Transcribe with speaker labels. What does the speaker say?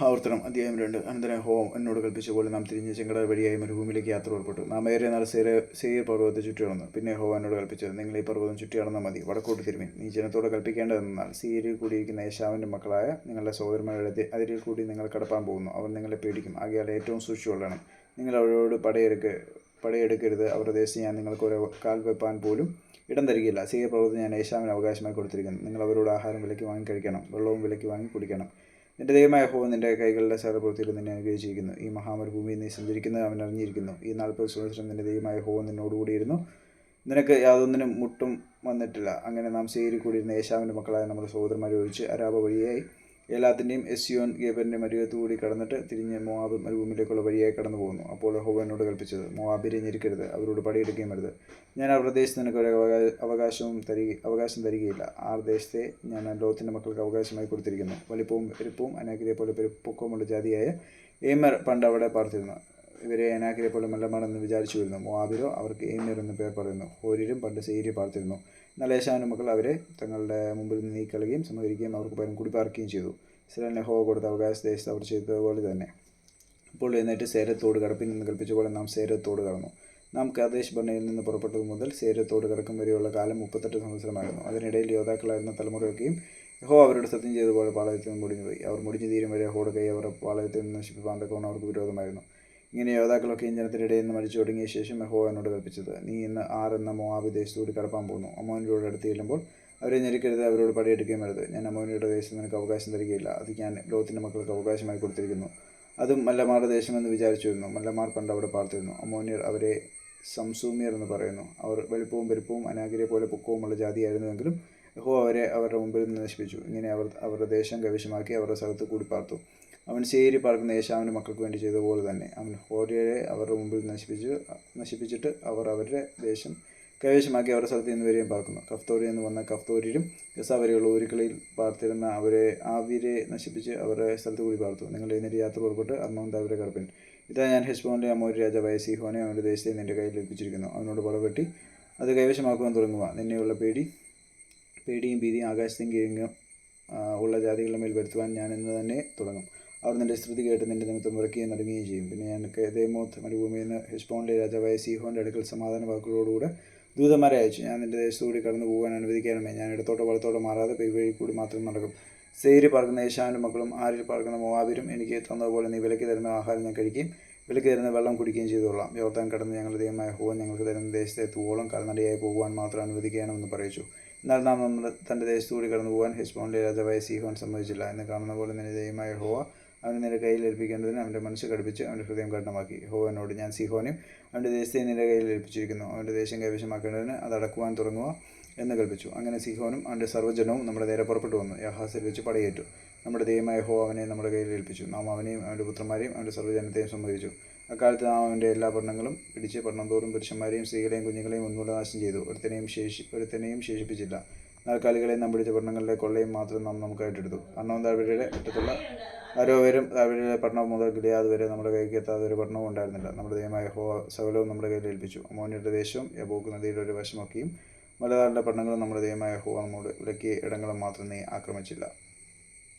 Speaker 1: ആവർത്തനം അധ്യായം രണ്ട്. അനന്തരം ഹോം എന്നോട് കൽപ്പിച്ചപ്പോൾ നാം തിരിഞ്ഞ് ചെങ്കട വഴിയായി മരുഭൂമിയിലേക്ക് യാത്ര പുറപ്പെട്ടു നാം ഏറെ നാൾ സേര സെയർ പർവതത്തെ ചുറ്റി നടന്നു പിന്നെ ഹോ എന്നോട് കൽപ്പിച്ചത് നിങ്ങൾ ഈ പർവതം ചുറ്റി നടന്നാൽ മതി വടക്കോട്ട് തിരുമി നീ ജനത്തോട് കൽപ്പിക്കേണ്ടതെന്നാൽ സീരിയിൽ കൂടിയിരിക്കുന്ന യേശാവിന്റെ മക്കളായ നിങ്ങളുടെ സഹോദരന്മാരുടെ അതി- അതിരിൽ കൂടി നിങ്ങൾ കടപ്പാൻ പോകുന്നു. അവർ നിങ്ങളെ പേടിക്കും. ആകയാൽ ഏറ്റവും സൂക്ഷിച്ചുകൊള്ളണം. നിങ്ങൾ അവരോട് പടയെടുക്ക് പടയെടുക്കരുത്. അവരുടെ ദേശം ഞാൻ നിങ്ങൾക്ക് ഒരു കാൽ വെപ്പാൻ പോലും ഇടം തരികയില്ല. സീയ പർവതം ഞാൻ യേശാവിന് അവകാശമായി കൊടുത്തിരിക്കുന്നു. നിങ്ങൾ അവരോട് ആഹാരം വിലയ്ക്ക് വാങ്ങി കഴിക്കണം. വെള്ളവും വിലയ്ക്ക് വാങ്ങി കുടിക്കണം. നിന്റെ ദൈവമായ ഹോ നിന്റെ കൈകളുടെ സകലപ്രവൃത്തിയിൽ നിന്നെ അനുഗ്രഹിച്ചിരിക്കുന്നു. ഈ മഹാമരുഭൂമിയിൽ നീ സഞ്ചരിക്കുന്നത് അവൻ അറിഞ്ഞിരിക്കുന്നു. ഈ നാൽപ്പത് സംവത്സരം നിന്റെ ദൈവമായ ഹോ നിന്നോടുകൂടിയിരുന്നു. നിനക്ക് യാതൊന്നിനും മുട്ടും വന്നിട്ടില്ല. അങ്ങനെ നാം സേരി കൂടിയിരുന്ന യേശാവിന്റെ മക്കളായ നമ്മുടെ സഹോദരന്മാരെ ഒഴിച്ച് അരാബ വഴിയായി ഏലാത്തിന്റെയും എസ്യോൻ ഗേബറിന്റെ മരുവത്തുകൂടി കടന്നിട്ട് തിരിഞ്ഞ് മോവാബ് മരുഭൂമിയിലേക്കുള്ള വഴിയായി കടന്നു പോകുന്നു. അപ്പോൾ ഹോവനോട് കൽപ്പിച്ചത് മോവാബിരെ ഞെരുക്കരുത് അവരോട് പടയെടുക്കുകയും വരുത് ഞാൻ ആ പ്രദേശത്ത് നിനക്ക് ഒരു അവകാ- അവകാശവും തരിക അവകാശം തരികയില്ല. ആ ദേശത്തെ ഞാൻ ലോകത്തിന്റെ മക്കൾക്ക് അവകാശമായി കൊടുത്തിരിക്കുന്നു. വലിപ്പവും പെരുപ്പവും അനാക്കിലെ പോലെ പെരുപ്പൊക്കമുള്ള ജാതിയായ ഏമർ പണ്ട് അവിടെ പാർത്തിരുന്നു. ഇവരെ അനാക്കിലെ പോലെ മല്ലമാണെന്ന് വിചാരിച്ചു വരുന്നു. മോവാബിരോ അവർക്ക് ഏമർ എന്ന് പേർ പറയുന്നു. ഹോരിരും പണ്ട് സേരി പാർത്തിരുന്നു. ഏശാവിന്റെ മക്കൾ അവരെ തങ്ങളുടെ മുമ്പിൽ നിന്ന് നീക്കളുകയും സമ്മതിക്കുകയും അവർക്ക് പകരം കുടിപ്പാർക്കുകയും ചെയ്തു. ഇസ്രായേലിനെ ഹോ കൊടുത്ത അവകാശ ദേശത്ത് അവർ ചെയ്തതുപോലെ തന്നെ. ഇപ്പോൾ എഴുന്നേറ്റ് സേരത്തോട് കടപ്പിൽ നിന്ന് കൽപ്പിച്ച പോലെ നാം സേരത്തോട് കടന്നു. നാം കാദേശ് ബർണയിൽ നിന്ന് പുറപ്പെട്ടത് മുതൽ സേരത്തോട് കടക്കും വരെയുള്ള കാലം മുപ്പത്തെട്ട് സംവത്സരമായിരുന്നു. അതിനിടയിൽ യോദ്ധാക്കളായിരുന്ന തലമുറയൊക്കെയും യഹോ അവരുടെ സത്യം ചെയ്തപോലെ പാളയത്തിൽ നിന്ന് മുടിഞ്ഞുപോയി. അവർ മുടിഞ്ഞു തീരും വരെ ഹോട് കൈ അവർ പാളയത്തിൽ നിന്ന് തക്കവണ്ണം അവർക്ക് വിരോധമായിരുന്നു. ഇങ്ങനെ യോദ്ധാക്കളൊക്കെ ഇടയിൽ നിന്ന് മരിച്ചു തുടങ്ങിയ ശേഷം യഹോ എന്നോട് കൽപ്പിച്ചത് നീ ഇന്ന് ആർ എന്ന മോവാബ് ദേശത്തോട് കടപ്പാൻ പോകുന്നു. അമോനിയുടെ അടുത്ത് ചെല്ലുമ്പോൾ അവരെ ഞെരുക്കരുത് അവരോട് പടയെടുക്കുകയും വരുത് ഞാൻ അമോനിയുടെ ദേശത്ത് നിനക്ക് അവകാശം തരികയില്ല. അത് ഞാൻ ലോകത്തിന്റെ മക്കൾക്ക് അവകാശമായി കൊടുത്തിരിക്കുന്നു. അതും മല്ലമാരുടെ ദേശമെന്ന് വിചാരിച്ചിരുന്നു. മല്ലമാർ പണ്ട് അവിടെ പാർത്തിരുന്നു. അമോനിയർ അവരെ സംസൂമിയർ എന്ന് പറയുന്നു. അവർ വലിപ്പവും പെരുപ്പവും അനാഗിരെ പോലെ പൊക്കവുമുള്ള ജാതിയായിരുന്നുവെങ്കിലും യഹോ അവരെ അവരുടെ മുമ്പിൽ നിന്ന് നശിപ്പിച്ചു. ഇങ്ങനെ അവർ അവരുടെ ദേശം കൈവശമാക്കി അവരുടെ സ്ഥലത്ത് കൂടി പാർത്തു അവൻ ശേരി പാർക്കുന്ന യേശാവിന്റെ മക്കൾക്ക് വേണ്ടി ചെയ്ത പോലെ തന്നെ. അവൻ ഹോര്യരെ അവരുടെ മുമ്പിൽ നശിപ്പിച്ചു നശിപ്പിച്ചിട്ട് അവർ അവരുടെ ദേശം കൈവശമാക്കി അവരുടെ സ്ഥലത്ത് ഇന്നുവരെയും പാർക്കുന്നു. കഫ്തോരി എന്ന് വന്ന കഫ്തോരിലും യസാവരെയുള്ള ഊരുക്കളിൽ പാർത്തിരുന്ന അവരെ ആവിരെ നശിപ്പിച്ച് അവരുടെ സ്ഥലത്ത് കൂടി പാർത്തു. നിങ്ങൾ എഴുന്നേറ്റ് യാത്ര പുറപ്പെട്ട് അർമ്മന്ത് അവരെ കറപ്പിൻ ഇതാ ഞാൻ ഹെസ്ബോണിലെ അമോരി രാജാവായ സിഹോനെ അവന്റെ ദേശത്തെ നിന്റെ കയ്യിൽ ഏൽപ്പിച്ചിരിക്കുന്നു. അവനോട് പുറപ്പെട്ടി അത് കൈവശമാക്കുവാൻ തുടങ്ങുക. നിന്നെയുള്ള പേടി പേടിയും ഭീതിയും ആകാശത്തെയും കീഴും ഉള്ള ജാതികളുടെ മേൽ വരുത്തുവാൻ ഞാൻ ഇന്ന് തന്നെ തുടങ്ങും. അവർ നിന്റെ സ്തുതി കേട്ട് നിന്റെ നിമിത്തം വിറക്കുകയും നടുങ്ങുകയും ചെയ്യും. പിന്നെ ഞാൻ ദേമോത്ത് മരുഭൂമിയിൽ നിന്ന് ഹെസ്ബോണിലെ രാജാവായ സീഹോന്റെ അടുക്കൽ സമാധാന വാക്കുകളോടുകൂടെ ദൂതന്മാരെ അയച്ചു. ഞാൻ നിന്റെ ദേശത്തുകൂടി കടന്നു പോകാൻ അനുവദിക്കാനുമേ. ഞാൻ ഇടത്തോട്ടോ വളത്തോട്ടോ മാറാതെ പെരുവഴി കൂടി മാത്രം നടക്കും. സേര് പറക്കുന്ന യേശാവിന്റെ മക്കളും ആരിൽ പറക്കുന്ന മോവാബിരും എനിക്ക് തന്നതുപോലെ നീ വിലക്ക് തരുന്ന ആഹാരം ഞാൻ കഴിക്കുകയും വിലക്ക് തരുന്ന വെള്ളം കുടിക്കുകയും ചെയ്തോളാം. യോർത്താൻ കടന്ന് ഞങ്ങളുടെ ദൈവമായ ഹോൻ ഞങ്ങൾക്ക് തരുന്ന ദേശത്തെ തൂവോളം കാൽനടയായി പോകുവാൻ മാത്രം അനുവദിക്കണമെന്ന് പറയിച്ചു. എന്നാൽ നാം നമ്മുടെ തന്റെ ദേശത്തുകൂടി കടന്നു പോകാൻ ഹെസ്ബോണിലെ രാജാവായ സീഹോൻ സമ്മതിച്ചില്ല. എന്ന് കാണുന്ന പോലെ നിന്റെ ദൈവമായ ഹോവ അവനെ നിന്റെ കയ്യിൽ ഏൽപ്പിക്കേണ്ടതിന് അവന്റെ മനസ്സ് കടുപ്പിച്ച് അവന്റെ ഹൃദയം കഠിനമാക്കി. ഹോവനോട് ഞാൻ സിഹോനെയും അവന്റെ ദേശത്തെ നിന്റെ കയ്യിൽ ഏൽപ്പിച്ചിരിക്കുന്നു. അവന്റെ ദേശം കൈവശമാക്കേണ്ടതിന് അത് അടക്കുവാൻ തുടങ്ങുക എന്ന് കൽപ്പിച്ചു. അങ്ങനെ സിഹോനും അവന്റെ സർവജനവും നമ്മുടെ നേരെ പുറപ്പെട്ടു വന്നു. യഹാസിൽ വെച്ച് പടയേറ്റു. നമ്മുടെ ദൈവമായ ഹോ അവനെ നമ്മുടെ കയ്യിൽ ഏൽപ്പിച്ചു. നാം അവനെയും അവന്റെ പുത്രന്മാരെയും അവന്റെ സർവജനത്തെയും സംഭവിച്ചു അക്കാലത്ത് നാം അവന്റെ എല്ലാ പട്ടണങ്ങളും പിടിച്ച് പട്ടണം തോറും പുരുഷന്മാരെയും സ്ത്രീകളെയും കുഞ്ഞുങ്ങളെയും നാശം ചെയ്തു. ഒരുത്തനെയും ശേഷി ഒരുത്തനെയും ശേഷിപ്പിച്ചില്ല. നാൽക്കാലികളെയും നമ്പിടിച്ച പട്ടണങ്ങളിലെ കൊള്ളയും മാത്രം നാം ഏറ്റെടുത്തു അണ്ണവും താഴ്വരയുടെ അറ്റത്തുള്ള അരോവരും താഴ്വരയിലെ പട്ടണം മുതൽ ഗിലിയാത് വരെ നമ്മുടെ കൈക്ക് എത്താത്ത ഒരു പട്ടണവും ഉണ്ടായിരുന്നില്ല. നമ്മുടെ ദൈവമായ ഹോ സകലവും നമ്മുടെ കയ്യിൽ ഏൽപ്പിച്ചു. അമോനിയുടെ ദേശവും യബോക്ക് നദിയുടെ ഒരു വശമൊക്കെയും മലനാടിന്റെ പട്ടണങ്ങളും നമ്മുടെ ദൈവമായ ഹോ നമ്മോട് വിലക്കിയ ഇടങ്ങളും മാത്രം നീ ആക്രമിച്ചില്ല.